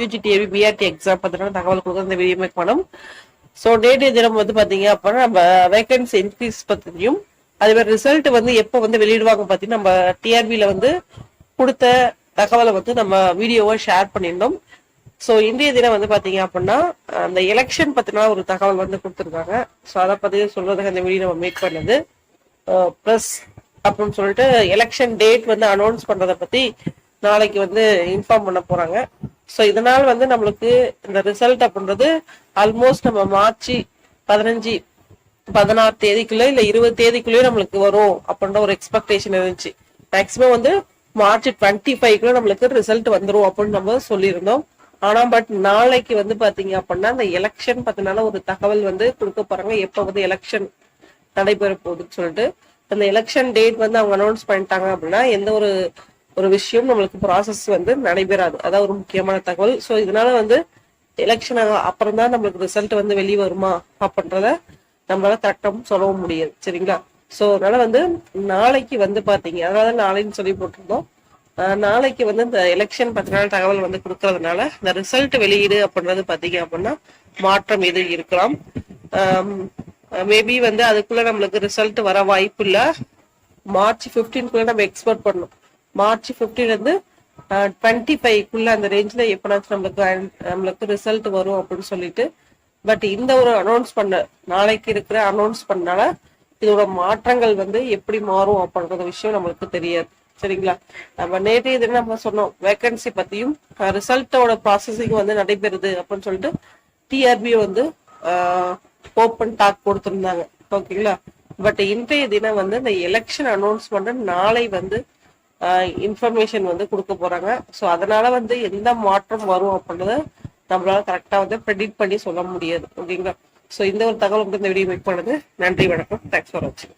யூஜிடிஏபி BRT exam பத்தின தகவல் கொடுக்க இந்த வீடியோ மேக் பண்ணோம் ஸோ நேற்றைய தினம் வந்து பார்த்தீங்க அப்படின்னா நம்ம வேகன்சி இன்க்ரீஸ் பற்றியும் அதே மாதிரி ரிசல்ட் வந்து எப்போ வந்து வெளியிடுவாங்க பார்த்தீங்கன்னா நம்ம டிஆர்பியில் வந்து கொடுத்த தகவலை வந்து நம்ம வீடியோவை ஷேர் பண்ணியிருந்தோம். ஸோ இன்றைய தினம் வந்து பார்த்தீங்க அப்படின்னா அந்த எலெக்ஷன் பற்றினா ஒரு தகவல் வந்து கொடுத்துருக்காங்க. ஸோ அதை பற்றி சொல்கிறதுக்கு அந்த வீடியோ நம்ம மேக் பண்ணது. ப்ளஸ் அப்படின்னு சொல்லிட்டு எலெக்ஷன் டேட் வந்து அனௌன்ஸ் பண்ணுறதை பற்றி நாளைக்கு வந்து இன்ஃபார்ம் பண்ண போகிறாங்க ஸோ இதனால் வந்து நம்மளுக்கு இந்த ரிசல்ட் அப்படின்றது ஆல்மோஸ்ட் நம்ம மார்ச் பதினஞ்சு பதினாறு தேதிக்குள்ள இல்ல இருபது தேதிக்குள்ளேயே நம்மளுக்கு வரும் அப்படின்ற ஒரு எக்ஸ்பெக்டேஷன் இருந்துச்சு. மேக்ஸிமம் வந்து மார்ச் டுவெண்ட்டி ஃபைவ்க்குள்ள நம்மளுக்கு ரிசல்ட் வந்துரும் அப்படின்னு நம்ம சொல்லியிருந்தோம். ஆனா பட் நாளைக்கு வந்து பாத்தீங்க அப்படின்னா அந்த எலெக்ஷன் பத்தினால ஒரு தகவல் வந்து கொடுக்க போறாங்க. எப்ப வந்து எலெக்ஷன் நடைபெற போகுதுன்னு சொல்லிட்டு. அந்த எலெக்ஷன் டேட் வந்து அவங்க அனௌன்ஸ் பண்ணிட்டாங்க அப்படின்னா எந்த ஒரு ஒரு விஷயம் நம்மளுக்கு ப்ராசஸ் வந்து நடைபெறாது. அதான் ஒரு முக்கியமான தகவல். ஸோ இதனால வந்து எலெக்ஷன் அப்புறம் தான் நம்மளுக்கு ரிசல்ட் வந்து வெளியே வருமா அப்படின்றத நம்மளால கரெக்டாக சொல்லவும் முடியாது. சரிங்களா? ஸோ அதனால வந்து நாளைக்கு வந்து பார்த்தீங்க. அதனால நாளைன்னு சொல்லி போட்டிருந்தோம். நாளைக்கு வந்து இந்த எலெக்ஷன் பத்தின தகவல் வந்து கொடுக்கறதுனால இந்த ரிசல்ட் வெளியீடு அப்படின்றது பார்த்தீங்க அப்படின்னா மாற்றம் எது இருக்கலாம். மேபி வந்து அதுக்குள்ள நம்மளுக்கு ரிசல்ட் வர வாய்ப்பு இல்லை. மார்ச் ஃபிஃப்டீன்குள்ள நம்ம எக்ஸ்போர்ட் பண்ணணும். மார்ச் 15 வந்து டுவெண்ட்டி ஃபைவ்க்குள்ள அந்த ரேஞ்சில் எப்பனாச்சும் நம்மளுக்கு நம்மளுக்கு ரிசல்ட் வரும் அப்படின்னு சொல்லிட்டு பட் இந்த ஒரு அனௌன்ஸ் பண்ண நாளைக்கு இருக்கிற அனௌன்ஸ் பண்ணனால இதோட மாற்றங்கள் வந்து எப்படி மாறும் அப்படின்ற விஷயம் நம்மளுக்கு தெரியாது. சரிங்களா? நம்ம நேற்றைய தினம் நம்ம சொன்னோம்? வேக்கன்சி பத்தியும் ரிசல்ட்டோட ப்ராசஸிங் வந்து நடைபெறுது அப்படின்னு சொல்லிட்டு டிஆர்பி வந்து ஓப்பன் டாக் கொடுத்துருந்தாங்க. ஓகேங்களா? பட் இன்றைய தினம் வந்து இந்த எலெக்ஷன் அனௌன்ஸ்மெண்ட் நாளை வந்து இன்ஃபர்மேஷன் வந்து கொடுக்க போறாங்க. ஸோ அதனால வந்து எந்த மாற்றம் வரும் அப்படின்றத நம்மளால கரெக்டா வந்து ப்ரெடிக்ட் பண்ணி சொல்ல முடியாது. ஓகேங்களா? ஸோ இந்த ஒரு தகவல் வந்து இந்த வீடியோ மேக் பண்ணது. நன்றி வணக்கம். தேங்க்ஸ் ஃபார் வாட்சிங்